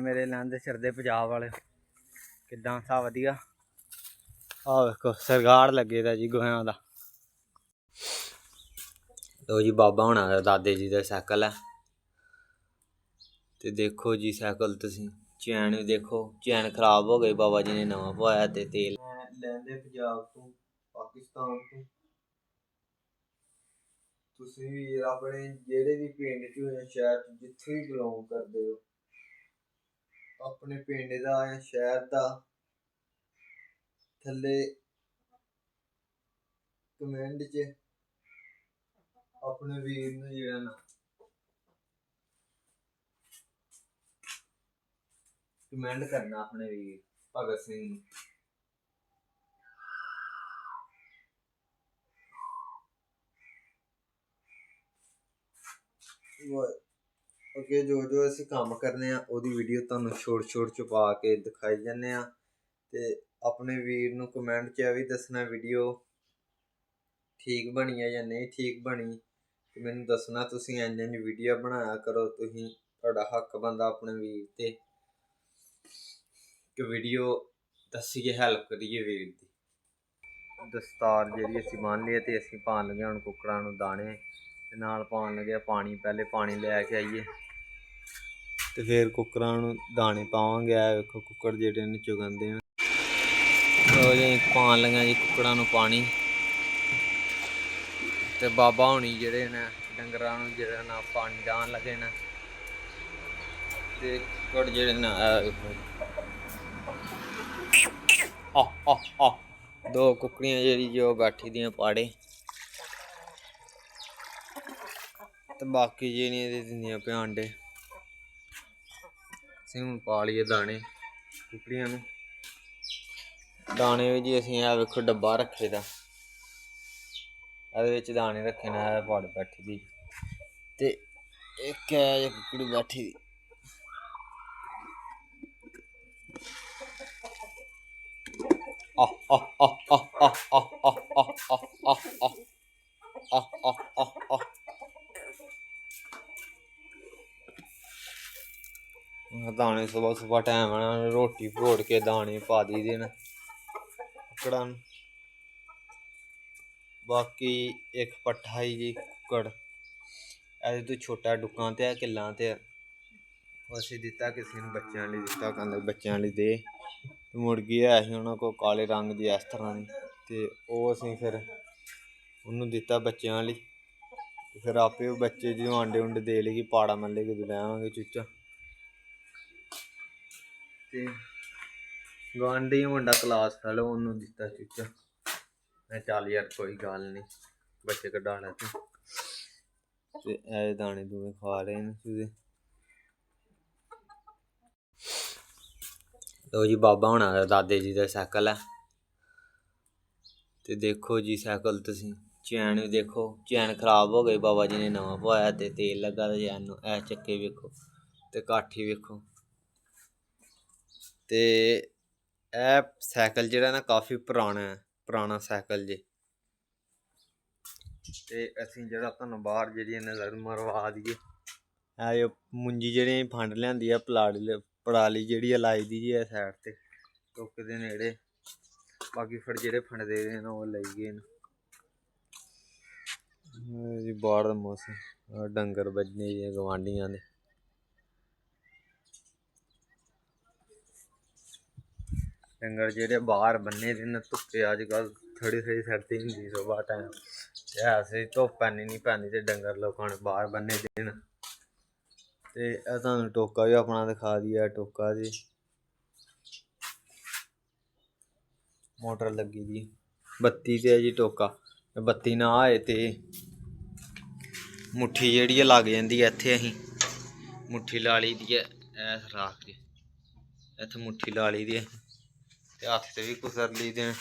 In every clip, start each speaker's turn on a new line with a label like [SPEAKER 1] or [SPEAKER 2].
[SPEAKER 1] ਮੇਰੇ ਲੰਦੇ ਸਿਰਦੇ ਪੰਜਾਬ ਵਾਲੇ। ਕਿੱਦਾਂ ਸਾ ਵਧੀਆ? ਆਹ ਵੇਖੋ ਸਰਗਾੜ ਲੱਗੇ ਦਾ ਜੀ ਗੋਹਿਆਂ ਦਾ। ਲੋ ਜੀ, ਬਾਬਾ ਹੁਣਾਂ ਦਾ, ਦਾਦੇ ਜੀ ਦਾ ਸਾਈਕਲ ਹੈ। ਤੇ ਦੇਖੋ ਜੀ ਸਾਈਕਲ ਤੁਸੀਂ, ਚੈਨ ਵੀ ਦੇਖੋ, ਚੈਨ ਖਰਾਬ ਹੋ ਗਈ ਬਾਬਾ ਜੀ ਨੇ ਨਵਾਂ ਪਵਾਇਆ ਤੇ ਤੇਲ। ਲੈਂਦੇ ਪੰਜਾਬ ਤੋਂ, ਪਾਕਿਸਤਾਨ ਤੋਂ। ਤੁਸੀਂ ਵੀ ਆਪਣੇ ਜਿਹੜੇ ਵੀ ਪਿੰਡ ਚ ਹੋਏ ਸ਼ਹਿਰ ਚ, ਜਿੱਥੇ ਵੀ ਬਿਲੋਂਗ ਕਰਦੇ ਹੋ ਆਪਣੇ ਪਿੰਡ ਦਾ ਜਾਂ ਸ਼ਹਿਰ ਦਾ ਥੱਲੇ ਕਮੈਂਟ 'ਚ ਆਪਣੇ ਵੀਰ ਨੂੰ ਜਿਹੜਾ ਨਾ। ਕਮੈਂਟ ਕਰਨਾ ਆਪਣੇ ਵੀਰ, ਭਗਤ ਸਿੰਘ ਨੂੰ। ਉਹ ਅੱਗੇ ਜੋ ਜੋ ਅਸੀਂ ਕੰਮ ਕਰਨੇ ਆ, ਉਹਦੀ ਵੀਡੀਓ ਤੁਹਾਨੂੰ ਛੋਟ ਛੋਟ ਚ ਪਾ ਕੇ ਦਿਖਾਈ ਜਾਂਦੇ ਆ। ਤੇ ਆਪਣੇ ਵੀਰ ਨੂੰ ਕਮੈਂਟ 'ਚ ਇਹ ਵੀ ਦੱਸਣਾ ਵੀਡੀਓ ਠੀਕ ਬਣੀ ਹੈ ਜਾਂ ਨਹੀਂ ਠੀਕ ਬਣੀ। ਤੇ ਮੈਨੂੰ ਦੱਸਣਾ ਤੁਸੀਂ ਇੰਝ ਇੰਝ ਵੀਡੀਓ ਬਣਾਇਆ ਕਰੋ, ਤੁਸੀਂ ਤੁਹਾਡਾ ਹੱਕ ਬੰਦਾ ਆਪਣੇ ਵੀਰ ਤੇ ਕਿ ਵੀਡੀਓ ਦੱਸੀਏ ਹੈਲਪ ਕਰੀਏ ਵੀਰ ਦੀ। ਦਸਤਾਰ ਜਿਹੜੀ ਅਸੀਂ ਬੰਨ ਲਈ ਹੈ ਤੇ ਅਸੀਂ ਪਾਣ ਲੱਗੇ ਹੁਣ ਕੁੱਕੜਾਂ ਨੂੰ ਦਾਣੇ। ਤੇ ਨਾਲ ਪਾਉਣ ਲੱਗੇ ਪਾਣੀ, ਪਹਿਲੇ ਪਾਣੀ ਲੈ ਕੇ ਆਈਏ। ਤੇ ਫਿਰ ਕੁੱਕਰਾਂ ਨੂੰ ਦਾਣੇ ਪਾਵਾਂਗੇ ਆ ਵੇਖੋ ਕੁੱਕੜ ਜਿਹੜੇ ਨੇ ਚੁਗੰਦੇ ਆ। ਲੋ ਜੀ ਪਾਣ ਲਈਆਂ ਜੀ ਕੁੱਕੜਾਂ ਨੂੰ ਪਾਣੀ। ਤੇ ਬਾਬਾ ਹੁਣੀ ਜਿਹੜੇ ਨੇ, ਡੰਗਰਾਂ ਨੂੰ ਜਿਹੜਾ ਨਾ, ਪਾਣੀ ਦਾਣ ਲੱਗੇ ਨੇ। ਤੇ ਕੁੱਕੜ ਜਿਹੜੇ ਨੇ ਆ ਆ ਆ ਦੋ ਕੁੱਕੜੀਆਂ ਜਿਹੜੀ ਜੋ ਬੈਠੀ ਦੀਆਂ ਪਾੜੇ। ਤੇ ਬਾਕੀ ਜਿਹੜੀਆਂ ਇਹਦੇ ਦਿੰਦੀਆਂ ਪਿਆ ਅੰਡੇ ਅਸੀਂ ਹੁਣ ਪਾ ਲਈਏ ਦਾਣੇ ਕੁਕੜੀਆਂ ਨੂੰ ਦਾਣੇ ਵੀ ਜੀ ਅਸੀਂ ਆ ਵੇਖੋ ਡੱਬਾ ਰੱਖੇ ਦਾ ਇਹਦੇ ਵਿੱਚ ਦਾਣੇ ਰੱਖੇ ਨੇ ਇਹ ਪੜ ਬੈਠੀ ਦੀ ਤੇ ਇੱਕ ਹੈ ਜੇ ਕੁਕੜੀ ਬੈਠੀ ਦੀ ਆ ਆ ਆ ਆ ਆ ਆ ਆ ਆ ਆ ਆ ਆ ਦਾਣੇ सुबह सुबह ਟਾਈਮ न ਰੋਟੀ ਭੋੜ ਕੇ ਦਾਣੇ ਪਾ दी दे न कुक्कड़ां न बाकी इक पट्ठा ही जी कुक्कड़ ऐसे तो छोटा डुक्कां ते ਅਸੀਂ ਦਿੱਤਾ ਕਿਸੇ ਨੂੰ ਬੱਚਿਆਂ ਲਈ, ਦਿੱਤਾ ਕਹਿੰਦਾ ਬੱਚਿਆਂ ਲਈ ਦੇ। ਤੇ ਮੁਰਗੀ ਹੈ ਸੀ ਉਹਨਾਂ ਕੋ ਕਾਲੇ ਰੰਗ ਦੀ ਇਸ ਤਰ੍ਹਾਂ ਦੀ। ਤੇ ਉਹ ਅਸੀਂ ਫਿਰ ਉਹਨੂੰ ਦਿੱਤਾ ਬੱਚਿਆਂ ਲਈ। ਫਿਰ ਆਪੇ ਉਹ ਬੱਚੇ ਜਿਹਨੂੰ ਆਂਡੇ ਉਂਡੇ ਦੇ ਲਏਗੀ ਪਾੜਾ ਮੱਲੇ ਕੇ ਦੁਲਾਵਾਂਗੇ ਚੂਚਾ। ਤੇ ਗਵਾਂਢੀ ਮੁੰਡਾ ਕਲਾਸ ਫੈਲੋ ਉਹਨੂੰ ਦਿੱਤਾ ਚੁੱਚਾ ਮੈਂ ਚੱਲ ਯਾਰ, ਕੋਈ ਗੱਲ ਨਹੀਂ ਬੱਚੇ ਕਢਾ ਲੈ ਤੂੰ। ਤੇ ਇਹ ਦਾਣੇ ਦੂਣੇ ਖਾ ਰਹੇ ਨੇ ਉਹਦੇ ਲੋ ਜੀ, ਬਾਬਾ ਹੁਣਾਂ ਦਾ, ਦਾਦੇ ਜੀ ਦਾ ਸਾਈਕਲ ਹੈ। ਤੇ ਦੇਖੋ ਜੀ ਸਾਈਕਲ ਤੁਸੀਂ, ਚੈਨ ਵੀ ਦੇਖੋ, ਚੈਨ ਖਰਾਬ ਹੋ ਗਈ, ਬਾਬਾ ਜੀ ਨੇ ਨਵਾਂ ਪਵਾਇਆ ਤੇ ਤੇਲ ਲੱਗਾ ਤੇ ਚੈਨ ਨੂੰ ਇਹ ਚੱਕੇ ਵੇਖੋ, ਤੇ ਕਾਠੀ ਵੇਖੋ। ते एह् सैकल जेह्ड़ा ना काफी पराना ऐ पराना सैकल जे ते असें जेह्ड़ा धन्नबाद जेह्ड़ी इन्नै मरवा दी ऐ एह् मुंजी जेह्ड़ी फंड लेआंदी ऐ पलाड़ी पड़ाली जेह्ड़ी ऐ लाई दी ऐ सैड ते टुक्क दे न जेह्ड़े बाकी फंड जेह्ड़े फंड दे न ओह् लेई गे न बाड़ दा मौसम डंगर बज्झने गोआंढियां दे ਡੰਗਰ ਜਿਹੜੇ ਬਾਹਰ ਬੰਨੇ ਦੇ ਨੇ, ਧੁੱਪੇ ਅੱਜ ਕੱਲ ਥੋੜੀ ਥੋੜੀ ਸਰਦੀ ਹੁੰਦੀ ਸਵੇਰ ਟਾਈਮ ਤੇ ਐਸੇ ਧੁੱਪ ਪੈਣੀ ਨਹੀਂ ਪੈਂਦੀ ਤੇ ਡੰਗਰ ਲੋਕਾਂ ਨੇ ਬਾਹਰ ਬੰਨੇ ਦੇ ਤੇ ਇਹ ਤੁਹਾਨੂੰ ਟੋਕਾ ਵੀ ਆਪਣਾ ਦਿਖਾ ਦਿਆ ਟੋਕਾ ਜੀ। ਮੋਟਰ ਲੱਗੀ ਦੀ ਬੱਤੀ ਤੇ ਹੈ ਜੀ ਟੋਕਾ। ਬੱਤੀ ਨਾ ਆਏ ਤੇ ਮੁੱਠੀ ਜਿਹੜੀ ਹੈ ਲੱਗ ਜਾਂਦੀ ਹੈ ਇੱਥੇ ਅਸੀਂ। ਮੁੱਠੀ ਲਾ ਲਈ ਦੀ ਹੈ ਐਸ ਰਾਖ ਦੀ। ਇੱਥੇ ਮੁੱਠੀ ਲਾ ਲਈ ਦੀ ਹੈ ਤੇ ਹੱਥ ਤੇ ਵੀ ਕੁਸਰ ਲਈ ਦੇ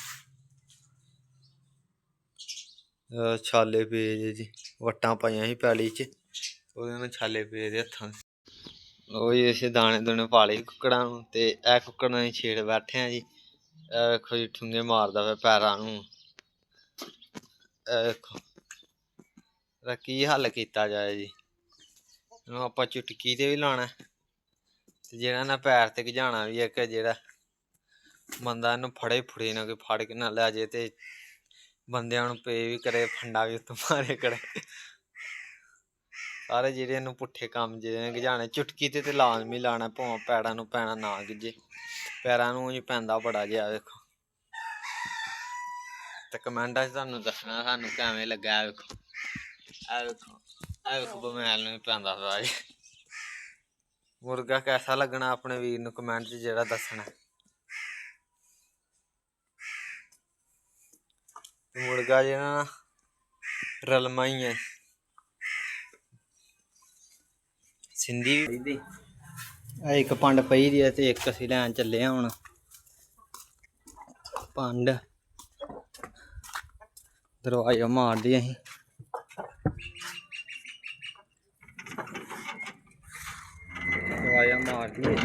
[SPEAKER 1] ਛਾਲੇ ਪਏ ਜੇ ਜੀ, ਵਟਾਂ ਪਾਈਆਂ ਸੀ ਪੈਲੀ 'ਚ, ਉਹਦੇ ਨਾਲ ਛਾਲੇ ਪਏ ਦੇ ਹੱਥਾਂ 'ਚ ਉਹ ਜੀ ਅਸੀਂ ਦਾਣੇ ਦੁਣੇ ਪਾ ਲਏ ਕੁੱਕੜਾਂ ਨੂੰ ਤੇ ਇਹ ਕੁੱਕੜ ਨੂੰ ਛੇੜ ਬੈਠੇ ਆ ਜੀ। ਇਹ ਵੇਖੋ ਜੀ, ਠੁੰਗੇ ਮਾਰਦਾ ਪਿਆ ਪੈਰਾਂ ਨੂੰ। ਇਹ ਵੇਖੋ, ਇਹਦਾ ਕੀ ਹੱਲ ਕੀਤਾ ਜਾਏ ਜੀ। ਇਹਨੂੰ ਆਪਾਂ ਚੁਟਕੀ ਤੇ ਵੀ ਲਾਣਾ ਤੇ ਜਿਹੜਾ ਨਾ ਪੈਰ ਤੇ ਗਜਾਣਾ ਵੀ ਇੱਕ ਜਿਹੜਾ ਬੰਦਾ ਇਹਨੂੰ ਫੜੇ ਫੁੜੇ ਨਾ ਕੋਈ ਫੜ ਕੇ ਨਾ ਲੈ ਜੇ ਤੇ ਬੰਦਿਆਂ ਨੂੰ ਪੇ ਵੀ ਕਰੇ, ਫੰਡਾ ਵੀ ਉੱਤੋਂ ਮਾਰੇ ਕਰੇ। ਸਾਰੇ ਜਿਹੜੇ ਇਹਨੂੰ ਪੁੱਠੇ ਕੰਮ ਜਿਹੜੇ ਗਜਾਣੇ ਚੁਟਕੀ ਤੇ ਤੇ ਲਾਜ਼ਮੀ ਲਾਣਾ ਭਾਵੇਂ ਪੈਰਾਂ ਨੂੰ ਪੈਣਾ ਨਾ ਗਿੱਜੇ ਪੈਰਾਂ ਨੂੰ ਹੀ ਪੈਂਦਾ ਬੜਾ ਜਿਹਾ, ਵੇਖੋ। ਤੇ ਕਮੈਂਟਾਂ 'ਚ ਤੁਹਾਨੂੰ ਦੱਸਣਾ, ਸਾਨੂੰ ਕਿਵੇਂ ਲੱਗਾ ਇਹ ਵੇਖੋ। ਆ ਵੇਖੋ ਆ ਵੇਖੋ ਬਮੈਲ ਨੂੰ ਪੈਂਦਾ ਪਿਆ ਮੁਰਗਾ ਕੈਸਾ ਲੱਗਣਾ ਆਪਣੇ ਵੀਰ ਨੂੰ ਕਮੈਂਟ 'ਚ ਜਿਹੜਾ ਦੱਸਣਾ। ਮੁਰਗਾ ਜਿਹੜਾ ਨਾ ਰਲਮਾ ਹੀ ਹੈ ਸਿੰਧੀ ਵੀ ਦੀ ਆ ਇੱਕ ਪੰਡ ਪਈ ਦੀ ਤੇ ਇੱਕ ਅਸੀਂ ਲੈਣ ਚੱਲੇ ਆ ਹੁਣ। ਪੰਡ। ਦਰਵਾਜ਼ਾ ਮਾਰਦੇ ਅਸੀਂ। ਦਰਵਾਜ਼ਾ ਮਾਰਦੀ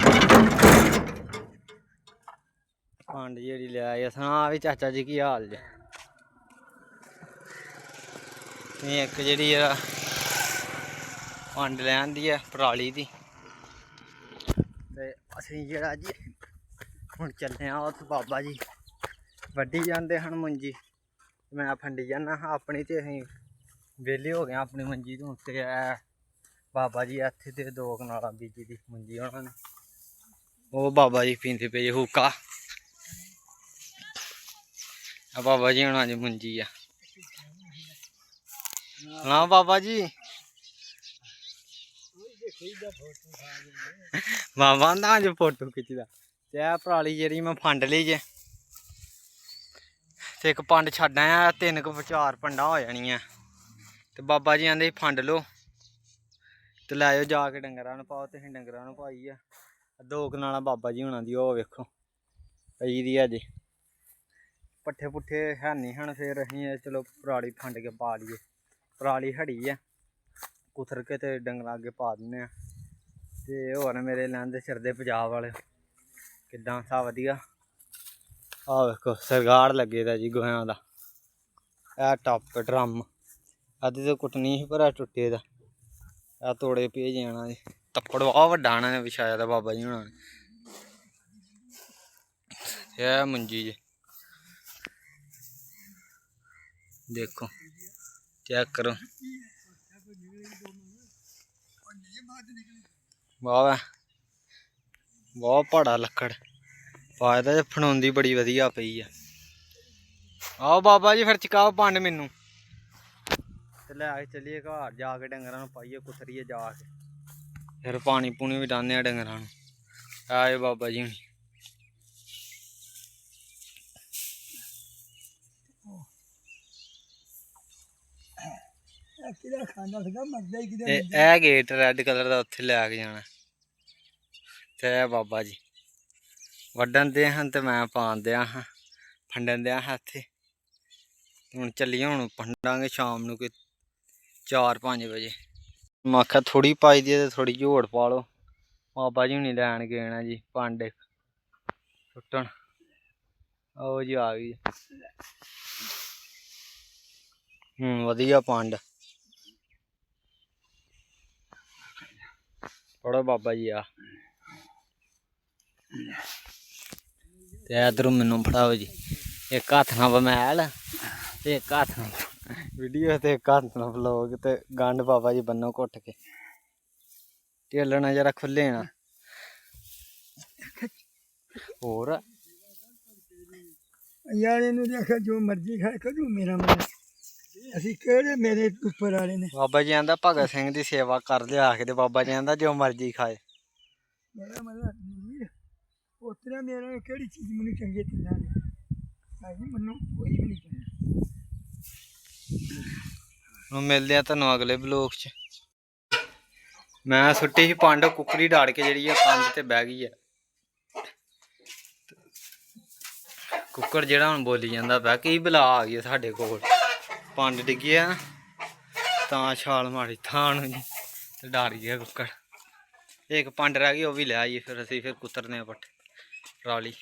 [SPEAKER 1] ਪੰਡ ਜਿਹੜੀ ਲੈ ਆਈ ਸੁਣਾ ਵੀ ਚਾਚਾ ਜੀ ਕੀ ਹਾਲ ਜੇ। ਇਹ ਇੱਕ ਜਿਹੜੀ ਆ ਪੰਡ ਲੈਣ ਦੀ ਆ, ਪਰਾਲੀ ਦੀ। ਤੇ ਅਸੀਂ ਜਿਹੜਾ ਜੀ ਹੁਣ ਚੱਲੇ ਆ ਉੱਥੇ ਬਾਬਾ ਜੀ। ਵੱਢੀ ਜਾਂਦੇ ਹਨ ਮੁੰਜੀ। ਮੈਂ ਫੰਡੀ ਜਾਂਦਾ ਆਪਣੀ ਤੇ ਅਸੀਂ ਵਿਹਲੇ ਹੋ ਗਏ ਹਾਂ ਆਪਣੀ ਮੰਜੀ ਤੋਂ। ਉੱਤੇ ਇਹ ਬਾਬਾ ਜੀ ਇੱਥੇ ਤੇ ਦੋ ਕਨਾਲਾਂ ਬੀਜੀ ਦੀ ਮੁੰਜੀ ਉਹਨਾਂ ਨੇ। ਉਹ ਬਾਬਾ ਜੀ ਪੀਂਦੇ ਪਏ ਹੁੱਕਾ। ਆ ਬਾਬਾ ਜੀ ਹੁਣਾਂ ਦੀ ਮੰਜੀ ਆ। ਹਾਂ ਬਾਬਾ ਜੀ। ਬਾਬਾ ਦਾ ਅੱਜ ਫੋਟੋ ਖਿੱਚਦਾ। ਤੇ ਆ ਪਰਾਲੀ ਜਿਹੜੀ ਮੈਂ ਫੰਡ ਲਈ ਜੇ। ਤੇ ਇੱਕ ਪੰਡ ਛੱਡ ਆਇਆ ਤਿੰਨ ਕੁ ਚਾਰ ਪੰਡਾ ਹੋ ਜਾਣੀਆਂ। ਤੇ ਬਾਬਾ ਜੀ ਆਂਦੇ ਫੰਡ ਲਓ। ਤੇ ਲੈ ਜਾਓ ਜਾ ਕੇ ਡੰਗਰਾਂ ਨੂੰ ਪਾਓ, ਤੇ ਅਸੀਂ ਡੰਗਰਾਂ ਨੂੰ ਪਾਈ ਆ। ਦੋ ਕਨਾਲਾ ਬਾਬਾ ਜੀ ਹੁਣਾਂ ਦੀ, ਉਹ ਵੇਖੋ। ਪਈ ਦੀ ਆ ਅਜੇ। ਪੱਠੇ ਪੁੱਠੇ ਹੈ ਨਹੀਂ ਹਨ ਫਿਰ ਅਸੀਂ ਚਲੋ ਪਰਾਲੀ ਫੰਡ ਕੇ ਪਾ ਲਈਏ। ਪਰਾਲੀ ਹੜੀ ਆ, ਕੁਥਰ ਕੇ ਤੇ ਡੰਗਰਾਂ ਅੱਗੇ ਪਾ ਦਿੰਨੇ ਆ। ਤੇ ਹੋਰ ਮੇਰੇ ਲੈਂਦੇ ਸਿਰਦੇ ਪੰਜਾਬ ਵਾਲੇ, ਕਿੱਦਾਂ ਸਾ ਵਧੀਆ। ਆਹ ਵੇਖੋ, ਸਰਗਾੜ ਲੱਗੇ ਦਾ ਜੀ ਗੋਹਿਆਂ ਦਾ। ਇਹ ਟੱਪ ਡਰਮ ਅੱਧ ਤੇ ਕੁੱਟਣੀ ਸੀ ਪਰ ਇਹ ਟੁੱਟੇ ਦਾ। ਆ ਤੋੜੇ ਪਏ ਜਾਣਾ ਜੀ ਤੱਪੜ ਆ ਵੱਡਾ ਇਹਨਾਂ ਨੇ ਵਿਛਾਇਆ ਦਾ ਬਾਬਾ ਜੀ ਹੁਣਾਂ ਨੇ। ਇਹ ਮੰਜੀ ਜੀ। ਦੇਖੋ। ਚੈੱਕ ਕਰੋ? ਵਾਹ ਵਾਹ ਬਹੁਤ ਪੜਾ ਲੱਕੜ। ਪਾਇਦਾ ਜੇ ਫਣਾਉਂਦੀ ਬੜੀ ਵਧੀਆ ਪਈ ਆ। ਆਓ ਬਾਬਾ ਜੀ, ਫਿਰ ਚਕਾਓ ਪੰਡ ਮੈਨੂੰ। ਤੇ ਲੈ ਕੇ ਚੱਲੀਏ ਘਰ ਜਾ ਕੇ ਡੰਗਰਾਂ ਨੂੰ ਪਾਈਏ, ਕੁਤਰੀਏ ਜਾ ਕੇ। ਫਿਰ ਪਾਣੀ ਪੂਣੀ ਵੀ ਡਾਉਂਦੇ ਆ ਡੰਗਰਾਂ ਨੂੰ। ਆਏ ਬਾਬਾ ਜੀ
[SPEAKER 2] ਖਾਂਦਾ ਸੀਗਾ ਮਰਦਾ ਹੀ
[SPEAKER 1] ਇਹ ਗੇਟ ਰੈੱਡ ਕਲਰ ਦਾ ਉੱਥੇ ਲੈ ਕੇ ਜਾਣਾ। ਤੇ ਇਹ ਬਾਬਾ ਜੀ ਵੱਢਣ ਦੇ ਹਨ ਤੇ ਮੈਂ ਪਾਣ ਦਿਆ ਹਾਂ ਫੰਡਣ ਦਿਆ ਹੱਥੇ ਹੁਣ ਚੱਲੀਏ ਹੁਣ ਫੰਡਾਂਗੇ ਸ਼ਾਮ ਨੂੰ ਕੋਈ 4-5 ਵਜੇ। ਮੈਂ ਆਖਿਆ ਥੋੜੀ ਪਾਈ ਦੀ ਹੈ ਤੇ ਥੋੜੀ ਝੋੜ ਪਾ ਲਓ। ਬਾਬਾ ਜੀ ਹੁਣੀ ਲੈਣ ਗਏ ਨਾ ਜੀ ਪਾਂਡੇ ਸੁੱਟਣ। ਆਓ ਜੀ ਆ ਗਈ। ਹੂੰ ਵਧੀਆ ਪੰਡ ਫੜੋ ਬਾਬਾ ਜੀ ਆ। ਤੇ ਇਧਰੋਂ ਮੈਨੂੰ ਫੜਾਓ ਜੀ। ਇੱਕ ਹੱਥ ਨਾਲ ਬਮੈਲ ਤੇ ਇੱਕ ਹੱਥ ਨਾਲ ਵੀਡੀਓ ਤੇ ਇੱਕ ਹੱਥ ਨਾਲ ਵਲੋਗ ਤੇ ਗੰਢ ਬਾਬਾ ਜੀ ਬੰਨੋ ਘੁੱਟ ਕੇ। ਢਿੱਲ ਨਾ ਜਰਾ ਖੁੱਲੇ ਨਾ। ਹੋਰ
[SPEAKER 2] ਯਾਰ ਇਹਨੂੰ ਦੇਖਿਆ ਜੋ ਮਰਜ਼ੀ ਖਾਏ ਕਦੋਂ ਮੇਰਾ ਮਨ ਅਸੀਂ ਕਿਹੜੇ ਮੇਰੇ ਉੱਪਰ ਵਾਲੇ ਨੇ?
[SPEAKER 1] ਬਾਬਾ ਜੀ ਆਂਦਾ ਭਗਤ ਸਿੰਘ ਦੀ ਸੇਵਾ ਕਰ ਲਿਆ ਕੇ ਤੇ ਬਾਬਾ ਜੀ ਆਂਦਾ ਜੋ ਮਰਜ਼ੀ ਖਾਏ।
[SPEAKER 2] ਮੇਰਾ ਮਤਲਬ ਨਹੀਂ ਉਤਰਾ ਮੇਰਾ ਕਿਹੜੀ ਚੀਜ਼ ਮੈਨੂੰ ਚੰਗੀ ਤਿੰਨਾਂ ਨੇ ਭਾਈ ਮੈਨੂੰ ਕੋਈ ਵੀ ਨਹੀਂ ਚੰਗਾ।
[SPEAKER 1] ਹੁਣ ਮਿਲਦੇ ਆ ਤੁਹਾਨੂੰ ਅਗਲੇ ਬਲੌਗ 'ਚ। ਮੈਂ ਸੁੱਟੀ ਸੀ ਪੰਡ ਕੁੱਕਰੀ ਡਾੜ ਕੇ ਜਿਹੜੀ ਆ ਕੰਧ ਤੇ ਬਹਿ ਗਈ ਆ। ਕੁੱਕਰ ਜਿਹੜਾ ਹੁਣ ਬੋਲੀ ਜਾਂਦਾ ਪਿਆ ਕੀ ਬਲਾ ਆ ਗਈ ਸਾਡੇ ਕੋਲ। ਪੰਡ ਡਿੱਗਿਆ ਤਾਂ ਛਾਲ ਮਾਰੀ ਥਾਂ ਨੂੰ ਜੀ ਤੇ ਡਰ ਗਿਆ ਕੁੱਕਰ ਇੱਕ ਪੰਡ ਰਹਿ ਗਈ, ਉਹ ਵੀ ਲੈ ਆਈਏ, ਫਿਰ ਅਸੀਂ ਫਿਰ ਕੁੱਤਰਨੇ ਆ ਪੱਠੇ ਟਰਾਲੀ